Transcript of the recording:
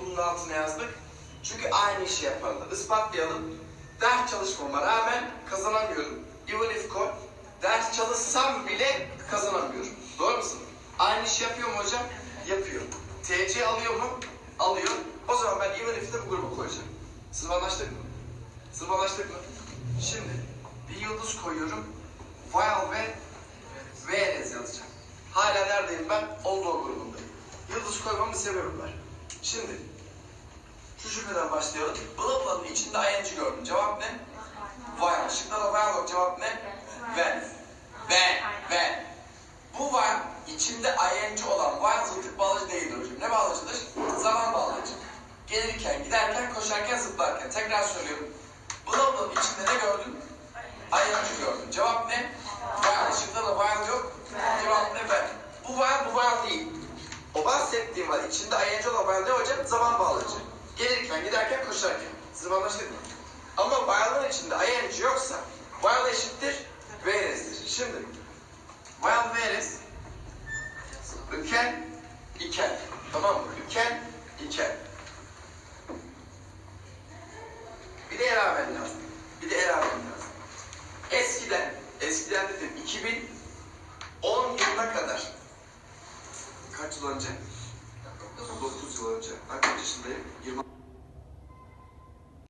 bunun altına yazdık. Çünkü aynı işi yaparlar. Ispatlayalım. Ders çalışmama rağmen kazanamıyorum. Even if call. Ders çalışsam bile kazanamıyorum. Doğru musun? Aynı işi yapıyor mu hocam? Yapıyor. TC alıyor mu? Alıyor. O zaman ben even if'te bu gruba koyacağım. Sınıf anlaştık mı? Sınıf anlaştık mı? Şimdi bir yıldız koyuyorum. While ve whereas yazacağım. Hala neredeyim ben? Olduğu grubundayım. Yıldız koymamın sebebi var. Şimdi şu cümleden başlayalım. Bla bla'nın içinde ing gördüm. Cevap ne? While. Şıkta da while yok. Cevap ne? When. When. When. Bu while içinde ing olan while zıtlık bağlacı değildir hocam. Ne bağlacıdır? Zaman bağlacı. Gelirken, giderken, koşarken, zıplarken. Tekrar söylüyorum. Bla bla'nın içinde ne gördün? ing gördüm. Cevap ne? While. Şıkta da while yok. Cevap ne? When. Bu while, bu while değil. O bahsettiğim var. İçinde ing olan ne hocam? Zaman bağlacı. Gelirken, giderken, koşarken. Siz anlaştık mı? Ama while'ın içinde ing yoksa while eşittir whereas'tir. Şimdi while whereas iken iken tamam mı? İken iken yıl önce, 9 yıl önce ben kaç yaşındayım? 20